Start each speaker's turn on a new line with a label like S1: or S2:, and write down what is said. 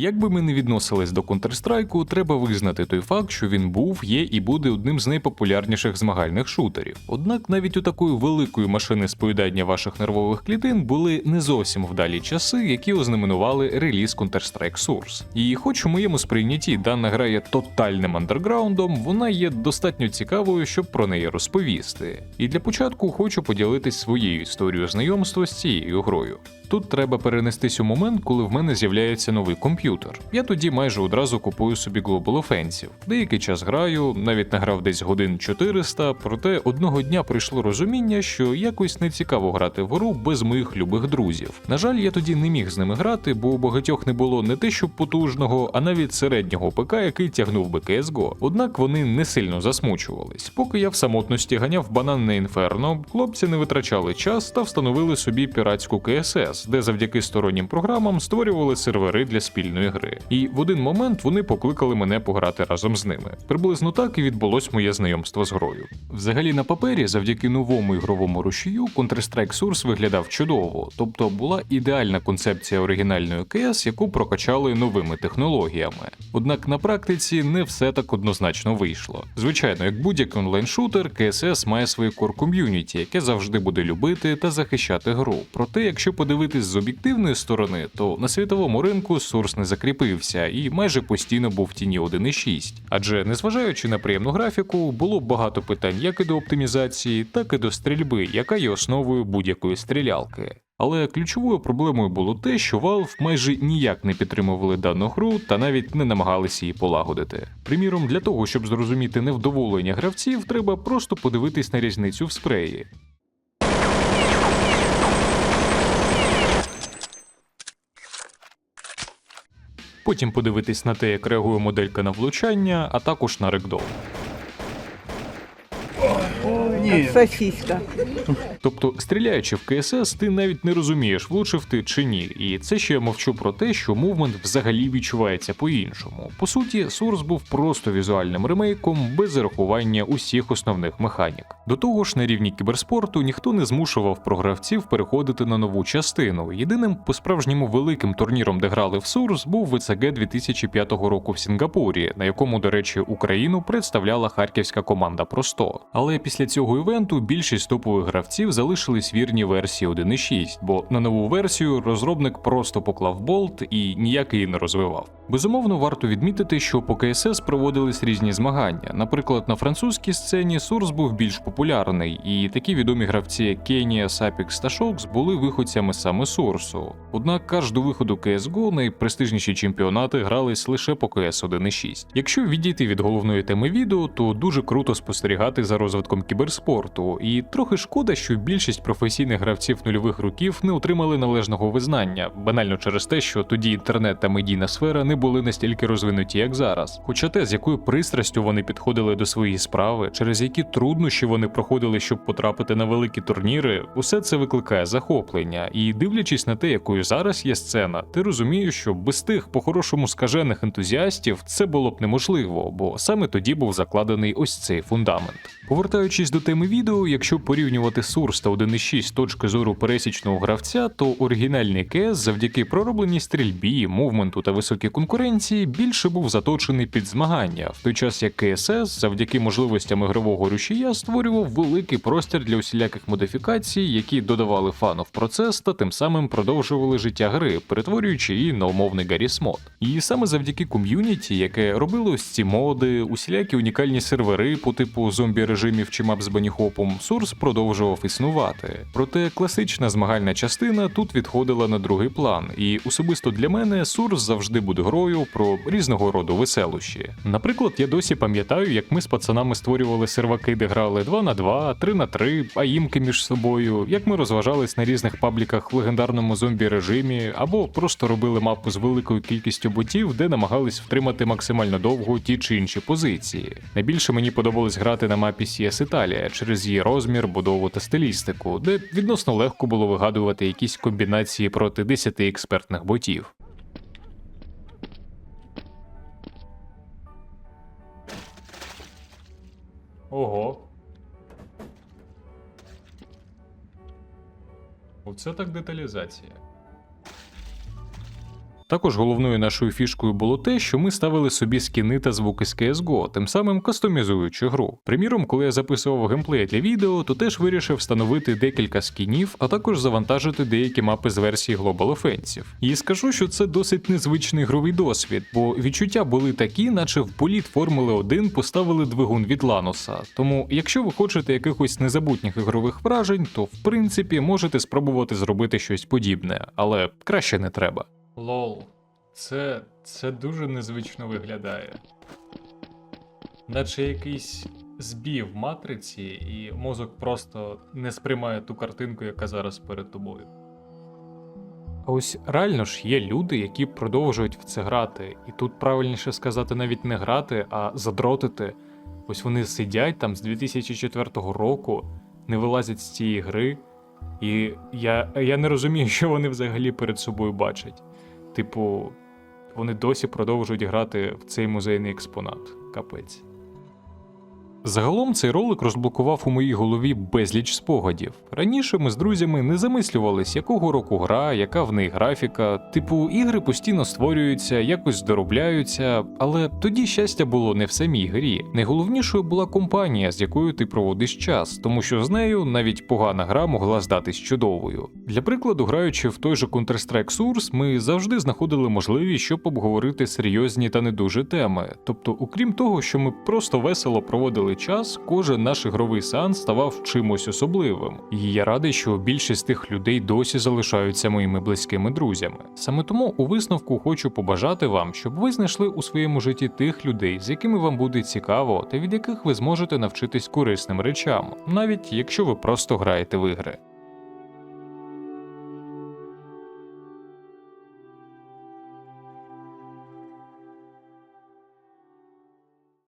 S1: Як би ми не відносились до Counter-Strike, треба визнати той факт, що він був, є і буде одним з найпопулярніших змагальних шутерів. Однак навіть у такої великої машини споїдання ваших нервових клітин були не зовсім вдалі часи, які ознаменували реліз Counter-Strike Source. І хоч у моєму сприйнятті дана гра є тотальним андерграундом, вона є достатньо цікавою, щоб про неї розповісти. І для початку хочу поділитись своєю історією знайомства з цією грою. Тут треба перенестись у момент, коли в мене з'являється новий комп'ютер. Я тоді майже одразу купую собі Global Offensive. Деякий час граю, навіть награв десь годин 400, проте одного дня прийшло розуміння, що якось не цікаво грати в гру без моїх любих друзів. На жаль, я тоді не міг з ними грати, бо у багатьох не було не те, що потужного, а навіть середнього ПК, який тягнув би CSGO. Однак вони не сильно засмучувались. Поки я в самотності ганяв бананне інферно, хлопці не витрачали час та встановили собі піратську КСС, де завдяки стороннім програмам створювали сервери для спільної гри. І в один момент вони покликали мене пограти разом з ними. Приблизно так і відбулось моє знайомство з грою. Взагалі на папері, завдяки новому ігровому рушію, Counter-Strike Source виглядав чудово, тобто була ідеальна концепція оригінальної КС, яку прокачали новими технологіями. Однак на практиці не все так однозначно вийшло. Звичайно, як будь-який онлайн-шутер, КСС має своє кор ком'юніті, яке завжди буде любити та захищати гру. Проте, якщо подивитись з об'єктивної сторони, то на світовому ринку Source не закріпився і майже постійно був в тіні 1.6. Адже, незважаючи на приємну графіку, було багато питань як і до оптимізації, так і до стрільби, яка є основою будь-якої стрілялки. Але ключовою проблемою було те, що Valve майже ніяк не підтримували дану гру та навіть не намагалися її полагодити. Приміром, для того, щоб зрозуміти невдоволення гравців, треба просто подивитись на різницю в спреї. Потім подивитись на те, як реагує моделька на влучання, а також на рекдол.
S2: Сосиска.
S1: Тобто, стріляючи в КСС, ти навіть не розумієш, влучив ти чи ні. І це ще я мовчу про те, що мувмент взагалі відчувається по-іншому. По суті, Source був просто візуальним ремейком без зарахування усіх основних механік. До того ж, на рівні кіберспорту ніхто не змушував програвців переходити на нову частину. Єдиним по-справжньому великим турніром, де грали в Source, був ВЦГ 2005 року в Сінгапурі, на якому, до речі, Україну представляла харківська команда про 100. Але після цього івенту більшість топових гравців залишились вірні версії 1.6, бо на нову версію розробник просто поклав болт і ніяк її не розвивав. Безумовно, варто відмітити, що по КСС проводились різні змагання. Наприклад, на французькій сцені Source був більш популярний, і такі відомі гравці, як Кенія, Сапікс та Шокс, були виходцями саме Source. Однак аж до виходу CSGO найпрестижніші чемпіонати грались лише по КС 1.6. Якщо відійти від головної теми відео, то дуже круто спостерігати за розвитком кіберспорту, і трохи шкода, що більшість професійних гравців нульових років не отримали належного визнання, банально через те, що тоді інтернет та медійна сфера не були настільки розвинуті, як зараз. Хоча те, з якою пристрастю вони підходили до своєї справи, через які труднощі вони проходили, щоб потрапити на великі турніри, усе це викликає захоплення. І дивлячись на те, якою зараз є сцена, ти розумієш, що без тих по-хорошому скажених ентузіастів це було б неможливо, бо саме тоді був закладений ось цей фундамент. Повертаючись до теми відео, якщо порівнювати Source та 1.6 з точки зору пересічного гравця, то оригінальний КС завдяки проробленій стрільбі, мувменту та високій конкуренції більше був заточений під змагання, в той час як КСС завдяки можливостям ігрового рушія створював великий простір для усіляких модифікацій, які додавали фану в процес та тим самим продовжували життя гри, перетворюючи її на умовний Гарріс мод. І саме завдяки ком'юніті, яке робило ось ці моди, усілякі унікальні сервери по типу зомбі режимів чи мап з баніхопом, Source продовжував існувати. Проте класична змагальна частина тут відходила на другий план, і особисто для мене Source завжди буде грою про різного роду веселощі. Наприклад, я досі пам'ятаю, як ми з пацанами створювали серваки, де грали 2 на 2, 3 на 3, аїмки між собою, як ми розважались на різних пабліках в легендарному зомбі режимі, або просто робили мапу з великою кількістю ботів, де намагались втримати максимально довго ті чи інші позиції. Найбільше мені подобалось грати на мапі CS Італія через її розмір, будову та стилістику, де відносно легко було вигадувати якісь комбінації проти 10 експертних ботів. Ого. Оце так деталізація. Також головною нашою фішкою було те, що ми ставили собі скіни та звуки з CSGO, тим самим кастомізуючи гру. Приміром, коли я записував геймплей для відео, то теж вирішив встановити декілька скінів, а також завантажити деякі мапи з версії Global Offensive. І скажу, що це досить незвичний ігровий досвід, бо відчуття були такі, наче в політ Формули 1 поставили двигун від Лануса. Тому, якщо ви хочете якихось незабутніх ігрових вражень, то в принципі можете спробувати зробити щось подібне, але краще не треба. Лол, це, це дуже незвично виглядає. Наче якийсь збій в матриці, і мозок просто не сприймає ту картинку, яка зараз перед тобою. А ось реально ж є люди, які продовжують в це грати, і тут правильніше сказати навіть не грати, а задротити. Ось вони сидять там з 2004 року, не вилазять з цієї гри, і я, я не розумію, що вони взагалі перед собою бачать. Типу, вони досі продовжують грати в цей музейний експонат. Капець. Загалом цей ролик розблокував у моїй голові безліч спогадів. Раніше ми з друзями не замислювались, якого року гра, яка в неї графіка. Типу, ігри постійно створюються, якось здоробляються, але тоді щастя було не в самій грі. Найголовнішою була компанія, з якою ти проводиш час, тому що з нею навіть погана гра могла здатись чудовою. Для прикладу, граючи в той же Counter-Strike Source, ми завжди знаходили можливість, щоб обговорити серйозні та не дуже теми. Тобто, окрім того, що ми просто весело проводили час, кожен наш ігровий сеанс ставав чимось особливим. І я радий, що більшість тих людей досі залишаються моїми близькими друзями. Саме тому у висновку хочу побажати вам, щоб ви знайшли у своєму житті тих людей, з якими вам буде цікаво, та від яких ви зможете навчитись корисним речам, навіть якщо ви просто граєте в ігри.